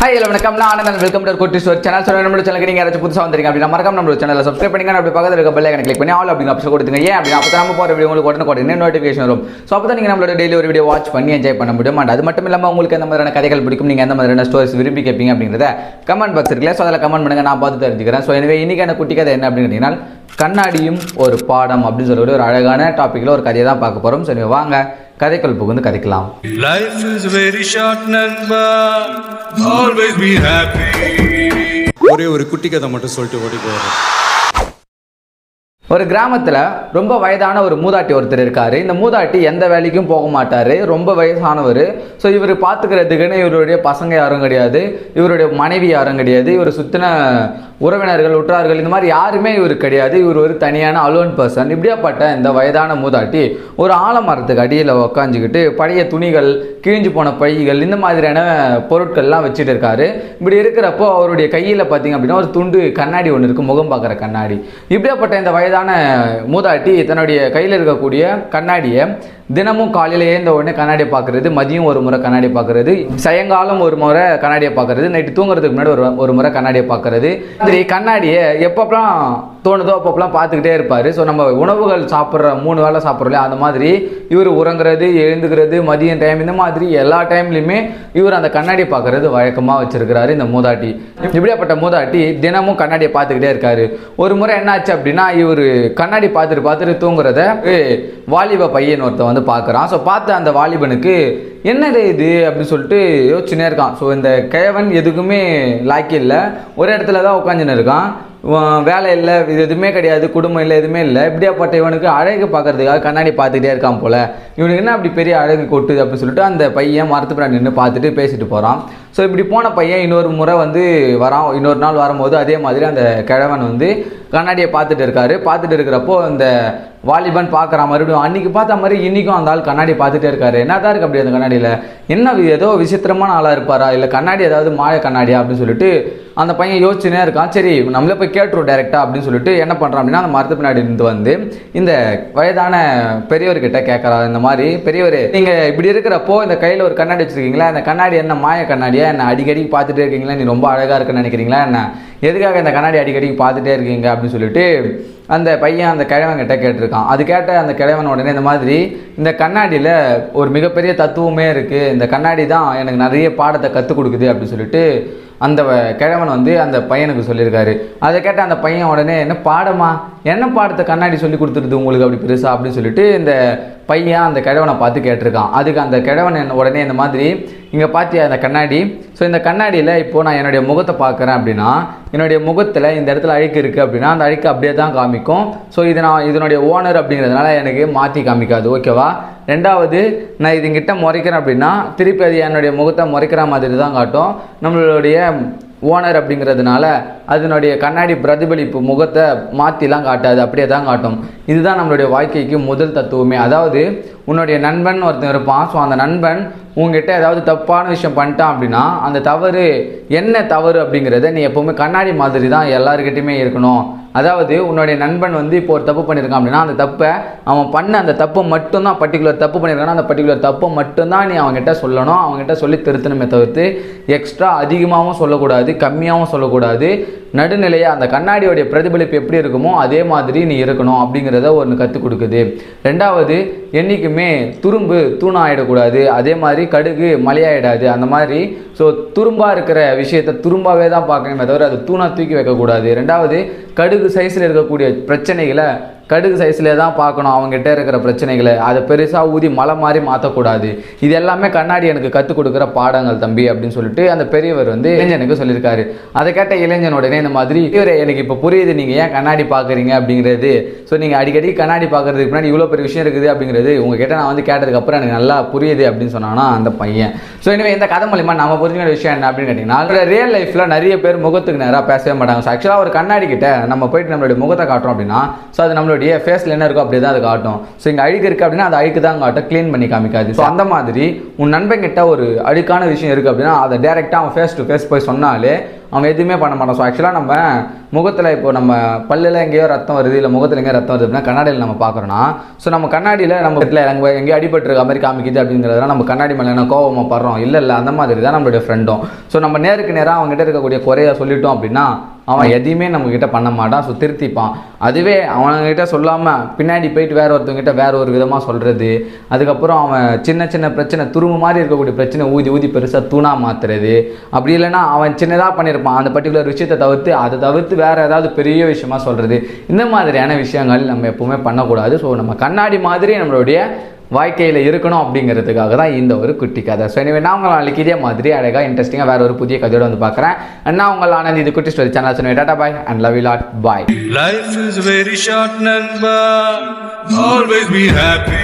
Hi hello வணக்கம். நான் Anandan. Welcome to Kutti store channel சொல்ல நம்மளோட சேனலுக்கு நீங்கள் யாராச்சும் புதுசாக வந்திருக்கீங்க அப்படின்னா மறக்காம நம்மளோட சேனலை சப்ஸ்கிரைப் பண்ணிங்க. அப்படி பக்கத்தில் இருக்க பெல்லை கிளிக் பண்ணி ஆல் அப்படிங்க ஆப்ஷன் கொடுத்துங்க ஏன் அப்படி அப்போ நம்ம போகிற வீடியோ உங்களுக்கு உடனே உடனே நோட்டிஃபிகேஷன் வரும். ஸோ அப்போ தான் நீங்கள் நம்மளோட டெய்லி ஒரு வீடியோ வாட்ச் பண்ணி என்ஜாய் பண்ண முடியும். அண்ட் அது மட்டும் இல்லாமல் உங்களுக்கு எந்த மாதிரியான கதைகள் பிடிக்கும் நீங்கள் எந்த மாதிரியான ஸ்டோரிஸ் விரும்பி கேட்பீங்க அப்படிங்கிறத கமெண்ட் பாக்ஸ் இருக்குல்ல ஸோ அதில் கமெண்ட் பண்ணுங்க. நான் பார்த்து தெரிஞ்சுக்கிறேன். ஸோ எனவே இன்னைக்கான குட்டி கதை என்ன அப்படின்னு கேட்டீங்கன்னா கண்ணாடியும் ஒரு பாடம் அப்படின்னு சொல்லக்கூடிய ஒரு அழகான டாப்பிக்கில் ஒரு கதையை தான் பார்க்க போகிறோம் சரி வாங்க. கதைக்குள் புகுந்து கதைக்கலாம் Life is very short, Nanba. Always be happy. ஒரே ஒரு குட்டி கதை மட்டும் சொல்லிட்டு ஓடி போயிடுறேன் ஒரு கிராமத்தில் ரொம்ப வயதான ஒரு மூதாட்டி ஒருத்தர் இருக்கார். இந்த மூதாட்டி எந்த வேலைக்கும் போக மாட்டார். ரொம்ப வயசானவர். ஸோ இவர் பார்த்துக்கிறதுக்குன்னு இவருடைய பசங்க யாரும் கிடையாது. இவருடைய மனைவி யாரும் கிடையாது. இவர் சுற்றின உறவினர்கள் உற்றார்கள் இந்த மாதிரி யாருமே இவர் கிடையாது. இவர் ஒரு தனியான அலோன் பர்சன் இப்படியாப்பட்ட இந்த வயதான மூதாட்டி ஒரு ஆலமரத்துக்கு அடியில் உக்காஞ்சிக்கிட்டு பழைய துணிகள் கிழிஞ்சு போன பைகள் இந்த மாதிரியான பொருட்கள்லாம் வச்சுட்டு இருக்காரு. இப்படி இருக்கிறப்போ அவருடைய கையில் பார்த்தீங்க அப்படின்னா ஒரு துண்டு கண்ணாடி ஒன்று இருக்குது முகம் பார்க்குற கண்ணாடி. இப்படியாப்பட்ட இந்த வயதான மூதாட்டி தன்னுடைய கையில் இருக்கக்கூடிய கண்ணாடியை தினமும் காலையில் ஏந்த உடனே கண்ணாடியை பார்க்குறது மதியம் ஒரு முறை கண்ணாடியை பார்க்குறது சாயங்காலம் ஒரு முறை கண்ணாடியை பார்க்குறது நைட்டு தூங்குறதுக்கு முன்னாடி ஒரு ஒரு முறை கண்ணாடியை பார்க்குறது. சரி கண்ணாடியை எப்பப்பெல்லாம் தோணுதோ அப்பப்பெல்லாம் பார்த்துக்கிட்டே இருப்பார். ஸோ நம்ம உணவுகள் சாப்பிட்ற மூணு வேளை சாப்பிட்றோம் அந்த மாதிரி இவர் உறங்குறது எழுந்துக்கிறது மதியம் டைம் இந்த மாதிரி எல்லா டைம்லையுமே இவர் அந்த கண்ணாடியை பார்க்கறது வழக்கமாக வச்சிருக்கிறாரு இந்த மூதாட்டி. இப்படியாப்பட்ட மூதாட்டி தினமும் கண்ணாடியை பார்த்துக்கிட்டே இருக்காரு. ஒரு முறை என்னாச்சு அப்படின்னா இவர் கண்ணாடி பார்த்துட்டு பார்த்துட்டு தூங்குறத வாலிப பையன் ஒருத்தன் வந்து பார்க்குறான். ஸோ பார்த்த அந்த வாலிபனுக்கு என்னது இது? அப்படின்னு சொல்லிட்டு யோசிச்சுனே இருக்கான். ஸோ இந்த கிழவன் எதுக்குமே லாக்கி இல்லை ஒரு இடத்துல தான் உட்காந்துன்னு இருக்கான். வேலை இல்லை இது எதுவுமே கிடையாது குடும்பம் இல்லை எதுவுமே இல்லை. இப்படியாப்பட்ட இவனுக்கு அழகு பார்க்கறதுக்காக கண்ணாடி பார்த்துக்கிட்டே இருக்கான் போல். இவனுக்கு என்ன அப்படி பெரிய அழகு கொட்டுது அப்படின்னு சொல்லிட்டு அந்த பையன் மரத்து பின்னாடி நின்று பார்த்துட்டு பேசிட்டு போகிறான் ஸோ இப்படி போன பையன் இன்னொரு முறை வந்து வரான். இன்னொரு நாள் வரும்போது அதே மாதிரி அந்த கிழவன் வந்து கண்ணாடியை பார்த்துட்டு இருக்காரு. பார்த்துட்டு இருக்கிறப்போ இந்த வாலிபன் பார்க்குற மறுபடியும் அன்னைக்கு பார்த்த மாதிரி இன்றைக்கும் அந்த ஆள் கண்ணாடி பார்த்துட்டே இருக்காரு. என்னதான் இருக்கு அப்படி அந்த கண்ணாடியில். என்ன ஏதோ விசித்திரமான ஆளாக இருப்பாரா? இல்லை கண்ணாடி ஏதாவது மாய கண்ணாடியா அப்படின்னு சொல்லிட்டு அந்த பையன் யோசிச்சுனே இருக்கான். சரி நம்மளே போய் கேட்டுரும் டேரெக்டாக அப்படின்னு சொல்லிட்டு என்ன பண்ணுறான் அப்படின்னா அந்த மரத்து பின்னாடி இருந்து வந்து இந்த வயதான பெரியவர்கிட்ட கேட்குறா இந்த மாதிரி பெரியவர் நீங்கள் இப்படி இருக்கிறப்போ இந்த கையில் ஒரு கண்ணாடி வச்சுருக்கீங்களா? அந்த கண்ணாடி என்ன மாய கண்ணாடியா? என்ன அடிக்கடி பார்த்துட்டே இருக்கீங்களா? நீ ரொம்ப அழகாக இருக்குன்னு நினைக்கிறீங்களா? என்ன? எதுக்காக இந்த கண்ணாடி அடிக்கடி பார்த்துட்டே இருக்கீங்க? அப்படின்னு சொல்லிட்டு அந்த பையன் அந்த கிழவன்கிட்ட கேட்டிருக்கான். அது கேட்ட அந்த கிழவன் உடனே இந்த மாதிரி இந்த கண்ணாடியில் ஒரு மிகப்பெரிய தத்துவமே இருக்குது இந்த கண்ணாடி தான் எனக்கு நிறைய பாடத்தை கற்றுக் கொடுக்குது அப்படின்னு சொல்லிட்டு அந்த வ- கிழவன் வந்து அந்த பையனுக்கு சொல்லியிருக்காரு. அதை கேட்ட அந்த பையன் உடனே என்ன பாடமா என்ன பாடத்தை கண்ணாடி சொல்லி கொடுத்துருது உங்களுக்கு அப்படி பெருசா? அப்படின்னு சொல்லிட்டு இந்த பையன் அந்த கிழவனை பார்த்து கேட்டிருக்கான். அதுக்கு அந்த கிழவன் உடனே இந்த மாதிரி இங்கே பார்த்தியா அந்த கண்ணாடி? ஸோ இந்த கண்ணாடியில் இப்போது நான் என்னுடைய முகத்தை பார்க்குறேன் அப்படின்னா என்னுடைய முகத்தில் இந்த இடத்துல அழுக்கு இருக்குது அப்படின்னா அந்த அழுக்கு அப்படியே தான் காமிக்கும். ஸோ இது நான் இதனுடைய ஓனர் அப்படிங்கிறதுனால எனக்கு மாற்றி காமிக்காது ஓகேவா ரெண்டாவது நான் இதுங்கிட்ட முறைக்கிறேன் அப்படின்னா திருப்பி அது என்னுடைய முகத்தை முறைக்கிற மாதிரி தான் காட்டும். நம்மளுடைய ஓனர் அப்படிங்கிறதுனால அதனுடைய கண்ணாடி பிரதிபலிப்பு முகத்தை மாற்றிலாம் காட்டாது அப்படியே தான் காட்டும். இதுதான் நம்மளுடைய வாழ்க்கைக்கு முதல் தத்துவமே. அதாவது உன்னுடைய நண்பன் ஒருத்தன் இருப்பான். ஸோ அந்த நண்பன் உங்ககிட்ட ஏதாவது தப்பான விஷயம் பண்ணிட்டான் அப்படின்னா அந்த தவறு என்ன தவறு அப்படிங்கிறத நீ எப்போவுமே கண்ணாடி மாதிரி தான் எல்லாருக்கிட்டையுமே இருக்கணும். அதாவது உன்னுடைய நண்பன் வந்து இப்போ ஒரு தப்பு பண்ணியிருக்கான் அப்படின்னா அந்த தப்பை அவன் பண்ண அந்த தப்பை மட்டும்தான் பர்டிகுலர் தப்பு பண்ணியிருக்கானா அந்த பர்டிகுலர் தப்பை மட்டும்தான் நீ அவங்ககிட்ட சொல்லணும். அவங்ககிட்ட சொல்லி திருத்தணுமே தவிர்த்து எக்ஸ்ட்ரா அதிகமாகவும் சொல்லக்கூடாது கம்மியாகவும் சொல்லக்கூடாது. நடுநிலையாக அந்த கண்ணாடியோடைய பிரதிபலிப்பு எப்படி இருக்குமோ அதே மாதிரி நீ இருக்கணும் அப்படிங்கிறத ஒன்று கற்றுக் கொடுக்குது. ரெண்டாவது என்றைக்குமே துரும்பு தூணாயிடக்கூடாது. அதே மாதிரி கடுகு மலையாயிடாது. அந்த மாதிரி ஸோ துரும்பாக இருக்கிற விஷயத்தை துரும்பாகவே தான் பார்க்கணுமே தவிர அது தூணாக தூக்கி வைக்கக்கூடாது. ரெண்டாவது கடுகு சைஸில் இருக்கக்கூடிய பிரச்சனைகளை கடுகு சைஸ்லேயே தான் பார்க்கணும் அவங்ககிட்ட இருக்கிற பிரச்சனைகளை. அதை பெருசாக ஊதி மலை மாதிரி மாற்றக்கூடாது இது எல்லாமே கண்ணாடி எனக்கு கற்றுக் கொடுக்குற பாடங்கள் தம்பி அப்படின்னு சொல்லிட்டு அந்த பெரியவர் வந்து இளைஞனுக்கு சொல்லியிருக்காரு. அதை கேட்ட இளைஞன் உடனே இந்த மாதிரி இவர் எனக்கு இப்போ புரியுது நீங்கள் ஏன் கண்ணாடி பார்க்குறீங்க? அப்படிங்கிறது. ஸோ நீங்கள் அடிக்கடி கண்ணாடி பார்க்குறதுக்கு முன்னாடி இவ்வளோ பெரிய விஷயம் இருக்குது அப்படிங்கிறது உங்ககிட்ட நான் வந்து கேட்டதுக்கப்புறம் எனக்கு நல்லா புரியுது அப்படின்னு சொன்னானா அந்த பையன். ஸோ இனிமேல் இந்த கதை மூலிமா நம்ம புரிஞ்சுக்கிற விஷயம் என்ன அப்படின்னு கேட்டிங்கன்னா ரியல் லைஃப்பில் நிறைய பேர் முகத்துக்கு நேராக பேசவே மாட்டாங்க. ஸோ ஆக்சுவலாக ஒரு கண்ணாடி கிட்ட நம்ம போயிட்டு நம்மளுடைய முகத்தை காட்டுறோம் அப்படின்னா ஸோ அது நம்மளுடைய ஃபேஸில் என்ன இருக்கோ அப்படியே தான் அது காட்டும். ஸோ இங்கே அழுக்கு இருக்குது அப்படின்னா அது அழுக்கு தான் காட்டும் க்ளீன் பண்ணி காமிக்காது. ஸோ அந்த மாதிரி உன் நண்பன் கிட்ட ஒரு அழுக்கான விஷயம் இருக்குது அப்படின்னா அதை டேரெக்டாக அவன் ஃபேஸ் டு ஃபேஸ் போய் சொன்னாலே அவன் எதுவுமே பண்ண மாட்டான் ஸோ ஆக்சுவலாக நம்ம முகத்தில் இப்போ நம்ம பல்லில் எங்கேயோ ரத்தம் வருது இல்லை முகத்தில் எங்கேயோ ரத்தம் வருது அப்படின்னா கண்ணாடியில் நம்ம பார்க்குறோன்னா ஸோ நம்ம கண்ணாடியில் நம்ம இடத்துல எங்கே எங்கேயோ அடிபட்டுருக்க மாதிரி காமிக்குது அப்படிங்கிறதெல்லாம் நம்ம கண்ணாடி மேலே என்ன கோபமாக படுறோம் இல்லை இல்லை அந்த மாதிரி தான் நம்மளுடைய ஃப்ரெண்டும் ஸோ நம்ம நேருக்கு நேராக அவங்ககிட்ட இருக்கக்கூடிய குறைய சொல்லிட்டோம் அப்படின்னா அவன் எதையுமே நம்ம கிட்ட பண்ண மாட்டான். ஸோ திருத்திப்பான். அதுவே அவன்கிட்ட சொல்லாமல் பின்னாடி போயிட்டு வேற ஒருத்தவங்கிட்ட வேற ஒரு விதமாக சொல்கிறது அதுக்கப்புறம் அவன் சின்ன சின்ன பிரச்சனை துரும்பு மாதிரி இருக்கக்கூடிய பிரச்சனை ஊதி ஊதி பெருசாக தூணா மாத்துறது. அப்படி இல்லைன்னா அவன் சின்னதாக பண்ணியிருப்பான் அந்த பர்டிகுலர் விஷயத்தை தவிர்த்து அதை தவிர்த்து வேற ஏதாவது பெரிய விஷயமா சொல்கிறது இந்த மாதிரியான விஷயங்கள் நம்ம எப்போவுமே பண்ணக்கூடாது. ஸோ நம்ம கண்ணாடி மாதிரி நம்மளுடைய வாழ்க்கையில் இருக்கணும் அப்படிங்கிறதுக்காக தான் இந்த ஒரு குட்டி கதை. ஸோ எனவே நான் உங்களை நாளைக்கு இதே மாதிரி அழகாக இன்ட்ரெஸ்டிங்காக வேற ஒரு புதிய கதையோட வந்து பார்க்குறேன். அண்ணா உங்கள் ஆனந்த் இது குட்டி ஸ்டோரி சேனல். சொன்னேன் tata bye and love you lot bye life is very short நண்பா ஆல்வேஸ் பி ஹாப்பி